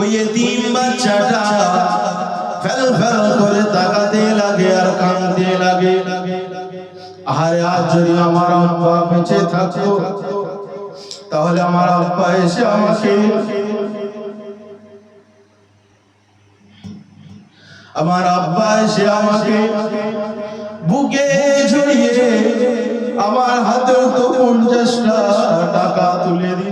ওই বাচ্চাটা fail fail করে তাকাতে লাগে আর কাঁদতে লাগে। আরে আজ যদি আমার আব্বা বেঁচে থাকতো, তাহলে আমার আব্বা এসে আমাকে আমার আব্বা এসে আমাকে বুকে জড়িয়ে আমার হাতে তো পঞ্চাশটা টাকা তুলে দিত।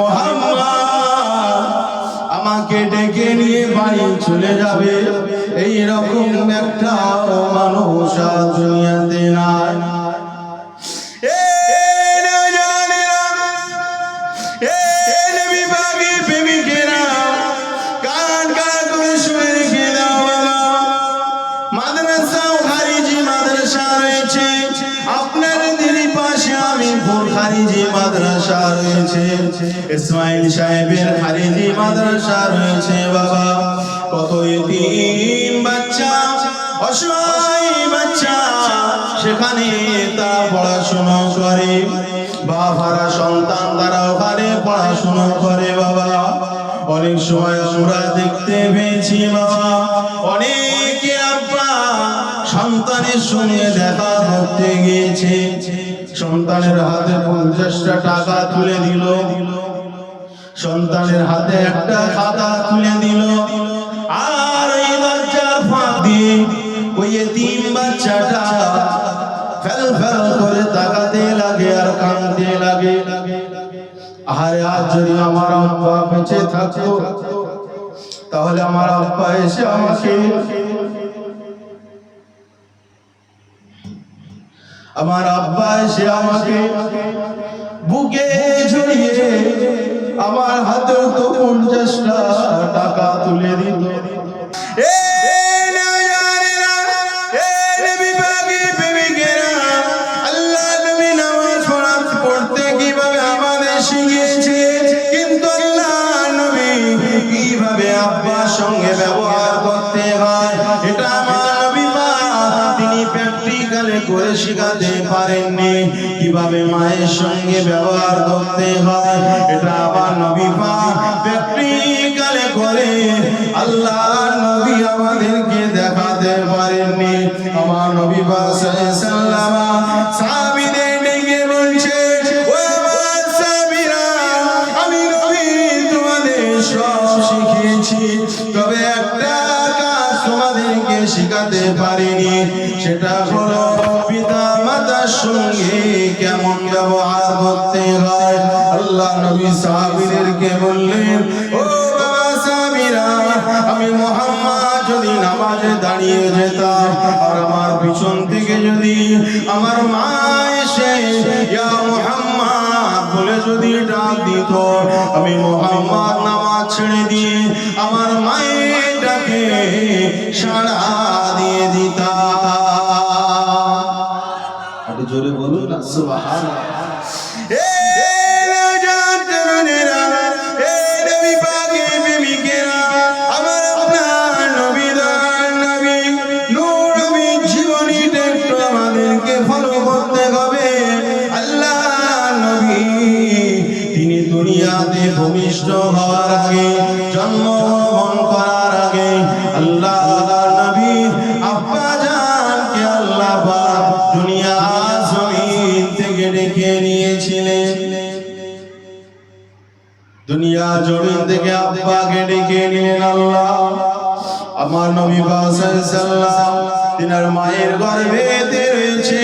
মোহাম্মদ আমাকে ডেকে নিয়ে বাড়ি চলে যাবে। ইসমাইল সাহেবের খারিজি মাদ্রাসা রয়েছে বাবা। কত এতিম বাচ্চা, অসহায় বাচ্চা, সেখানে তারা পড়াশোনা করে। বাবারা সন্তান তারা ওখানে পড়াশোনা করে বাবা। অনেক সময় আমরা দেখতে পেয়েছি বাবা। অনেক আব্বা সন্তানের সঙ্গে দেখা করতে গিয়েছে। সন্তানের হাতে পঞ্চাশটা টাকা তুলে দিল। সন্তানের হাতে একটা খাতা তুলে দিল। আর এই দরজার ফাঁক ওই তিন বাচ্চাটা ফেল ফেল করে তাকাতে লাগে আর কাঁদতে লাগে। আরে আজ যদি আমার আব্বা বেঁচে থাকতো, তাহলে আমার আব্বা এসে আমাকে আমার আব্বা এসে আমাকে বুকে জড়িয়ে আমার হাতে পারেননি। কীভাবে মায়ের সঙ্গে ব্যবহার করতে হয়, এটা আমার নবী ব্যক্তি কালে করে আল্লাহ নবী আমাদেরকে দেখাতে পারেননি। আমার নবী পাক সাল্লাল্লাহু আলাইহি তোমাদেরকে শিখাতে পারিনি। সেটা হলো পিতা মাতার সঙ্গে কেমন ব্যবহার করতে হয়। আল্লাহ নবী সাহাবীদেরকে বললেন, ও বাবা সাহাবীরা, আমি মোহাম্মদ যদি নামাজে দাঁড়িয়ে যেতাম, আর আমার পিছন থেকে যদি আমার মা এসে, ইয়া মোহাম্মদ বলে যদি ডাক দিত, আমি মোহাম্মদ নামাজ ছেড়ে দিয়ে আমার মায়ের ডাকে সাড়া দিয়ে দিতা। জোরে বলুন সুবহানাল্লাহ। দিলেন আল্লাহ, আমার নবী সাল্লাম তিনার মায়ের গর্ভেতে রয়েছে।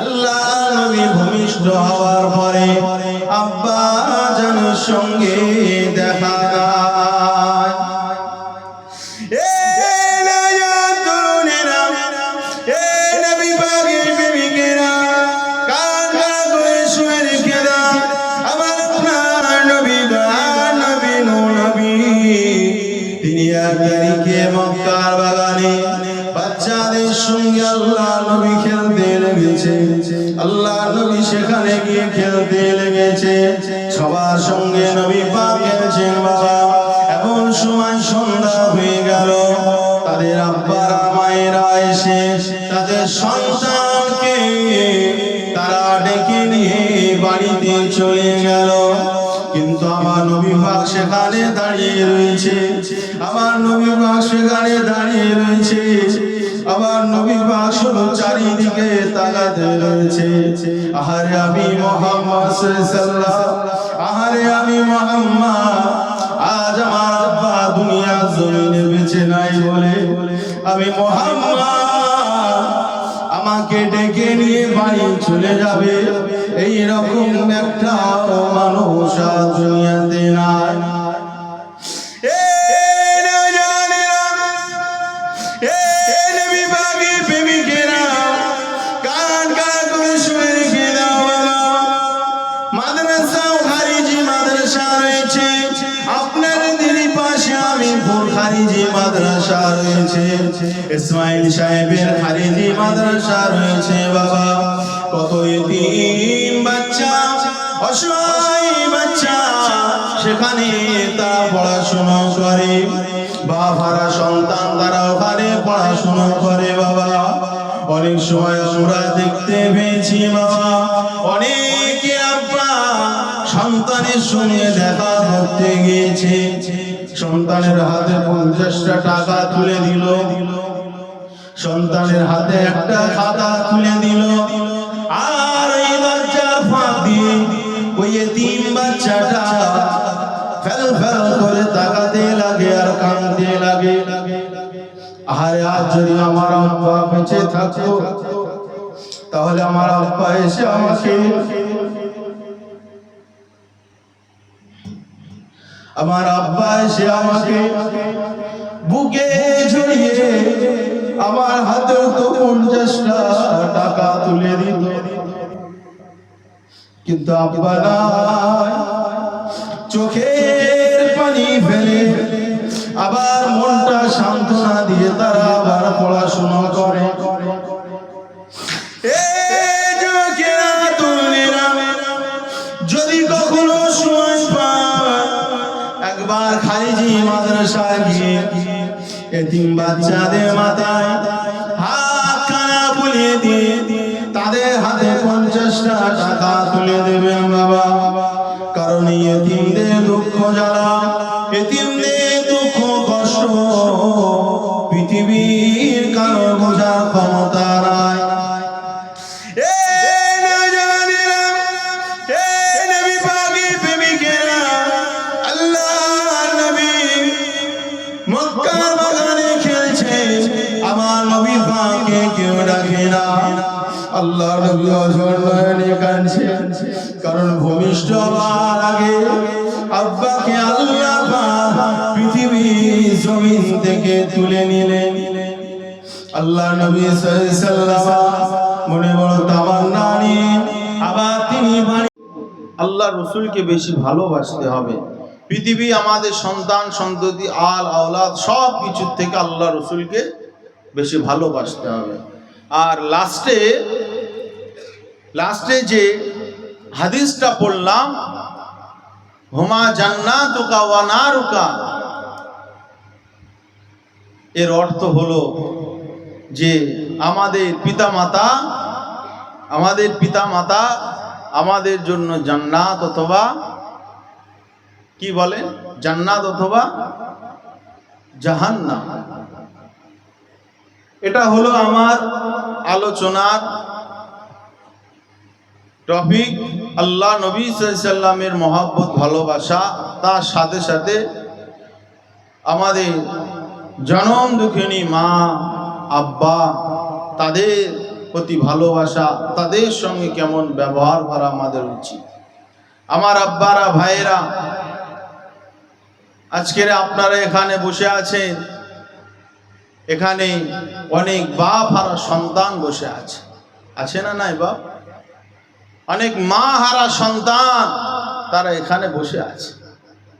আল্লাহ নবী ভূমিষ্ঠ হওয়ার পরে আব্বা জানুর সঙ্গে দেখা মায়েরা এসে তাদের সন্তানকে তারা ডেকে নিয়ে বাড়িতে চলে গেল। কিন্তু আমার সেখানে দাঁড়িয়ে রয়েছে। আমার সেখানে দাঁড়িয়ে রয়েছে। আমার শুধু চারিদিকে তাকাতে রয়েছে। আহারে আমি মোহাম্মদ আহারে আমি মোহাম্মদ চলে যাবে। এই রকম একটা মানুষ দুনিয়াতে নাই। মাদ্রাসা ইসমাইল সাহেবের খারিজি মাদ্রাসা রয়েছে বাবা। কত এতিম বাচ্চা? অসহায় বাচ্চা। সেখানে তারা পড়াশোনা করে। বাবারা, সন্তান তারা ওখানে পড়াশোনা করে বাবা। অনেক সময় আমরা দেখতে পেয়েছি বাবা। অনেক আব্বা সন্তানের সঙ্গে দেখা করতে গিয়েছে। সন্তানের হাতে পঞ্চাশটা টাকা তুলে দিল। সন্তানের হাতে একটা খাতা তুলে দিল। তিন বাচ্চাটা ফেল ফেল করে তাকাতে লাগে আর কাঁদতে লাগে। আরে আজ যদি আমার আব্বা বেঁচে থাকতো, তাহলে আমার আব্বা এসে আমাকে আমার আব্বা এসে আমাকে বুকে জড়িয়ে আমার হাতে তো কিন্তু আব্বা নাই চোখের পানি ফেলে, আবার মনটা সান্ত্বনা দিয়ে তারা আবার পড়াশোনা করে। এতিম বাচ্চাদের মাথায় হাত কানা বুলিয়ে দিয়ে পঞ্চাশটা টাকা তুলে দেবেন বাবা। কারণ এই এতিমদের দুঃখ জ্বালা আল্লাহর নবী অঝর কারণ ভূমিষ্ঠ হওয়ার আগে আব্বাকে আল্লাহ পৃথিবী জমিন থেকে তুলে নিলেন আল্লাহ নবী সাল্লাল্লাহু মনে বড় তামান্না নিয়ে আবার তিনি আল্লাহ রসুলকে বেশি ভালোবাসতে হবে। পৃথিবী, আমাদের সন্তান, সন্ততি, আল, আওলাদ সব কিছুর থেকে আল্লাহ রসুলকে বেশি ভালোবাসতে হবে। আর লাস্টে লাস্টে যে হাদিসটা পড়লাম হুমা জান্নাতুকা ওয়া নারুকা। এর অর্থ হলো যে আমাদের পিতামাতা আমাদের পিতামাতা আমাদের জন্য জান্নাত অথবা কি বলে? জান্নাত অথবা জাহান্নাম। এটা হলো আমার আলোচনার টপিক আল্লাহ নবী সাল্লামের মহাব্বত, ভালোবাসা, তার সাথে সাথে আমাদের জনম দুঃখিনী মা, আব্বা, তাদের প্রতি ভালোবাসা, তাদের সঙ্গে কেমন ব্যবহার করা আমাদের উচিত। আমার আব্বারা, ভাইয়েরা, আজকের আপনারা এখানে বসে আছেন। এখানে অনেক বাপ হারা সন্তান বসে আছে। আছে না নাই বাপ? অনেক মা হারা সন্তান তারা এখানে বসে আছে।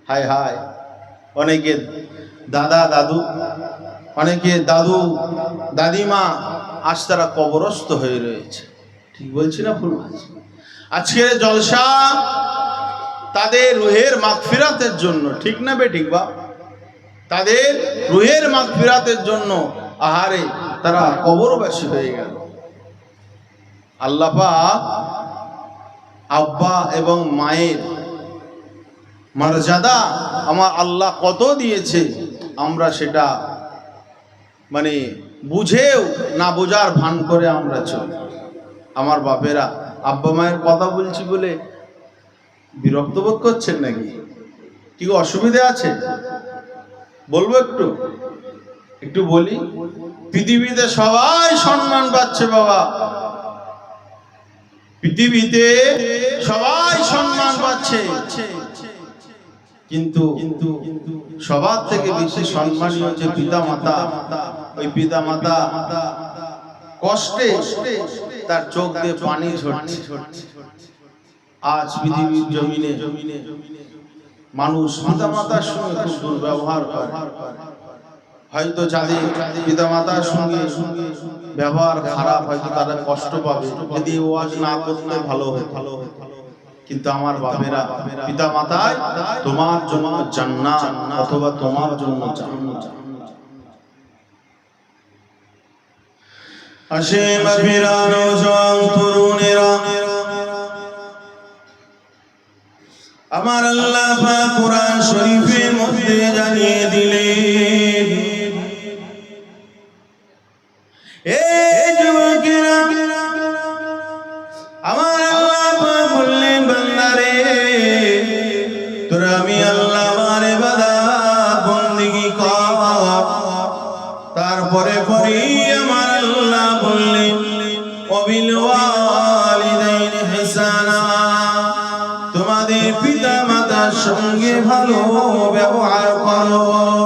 হায় হায়। অনেকে দাদা, দাদু, অনেকে দাদু, দাদিমা, আজ তারা কবরস্থ হয়ে রয়েছে। ঠিক বলছি না ভুল বলছি? আজকের জলসা তাদের রুহের মাগফিরাতের জন্য, ঠিক না বে ঠিক বা তাদের রুহের মাগফিরাতের জন্য আহারে তারা কবরবাসী হয়ে গেল। আল্লাহ পাক আব্বা এবং মায়ের। মর্যাদা আমার আল্লাহ কত দিয়েছে, আমরা সেটা মানে বুঝেও না বোঝার ভান করে আমরা চলি। আমার বাপেরা, আব্বা মায়ের কথা বলছি বলে বিরক্ত বোধ করছেন নাকি? কি অসুবিধা আছে? বলব একটু? একটু বলি, পৃথিবীতে সবাই সম্মান পাচ্ছে বাবা। পৃথিবীতে সবাই সম্মান পাচ্ছে। কিন্তু কিন্তু সবার থেকে বেশি সম্মানীয় হচ্ছে পিতা মাতা ওই পিতা মাতা কষ্টে তার চোখ দিয়ে পানি ঝরছে। আজ পৃথিবীর জমিনে জমিনে মানুষ পিতা মাতার সঙ্গে খুব দুর্ব্যবহার করে। হয়তো যাদের পিতা মাতার সঙ্গে ব্যবহার খারাপ হয়তো তারা কষ্ট পাবে। যদি ওয়াজ না করতে ভালো হয়। ভালো হয় কিন্তু আমার বাপেরা পিতা মাতায় তোমার জন্য জান্নাত অথবা তোমার জন্য জান্নাত। আসে মাফিরা নওজোয়ান তরুণেরা। আমার আল্লাহ পাক কোরআন শরীফের মধ্যে জানিয়ে দিলেন এ যুবকেরা আমার আল্লাহ বললেন বান্দারে তোরা আমি আল্লাহ আমার ইবাদত বন্দেগী কর। তারপরে পরে আমার আল্লাহ বললেন অবিল ওয়ালিদাইন হিসানা তোমাদের পিতা মাতার সঙ্গে ভালো ব্যবহার করো।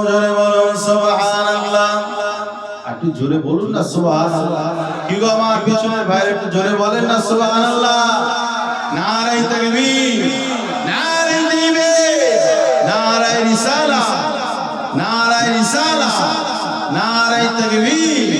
বলুন না, সুবহানাল্লাহ। কি গো আমার পিছনে ভাই একটু জোরে বলেন না, সুবহানাল্লাহ। নারাই তাকবীর নারাই তাকবীর নারাই রিসালা নারাই রিসালা নারাই তাকবীর।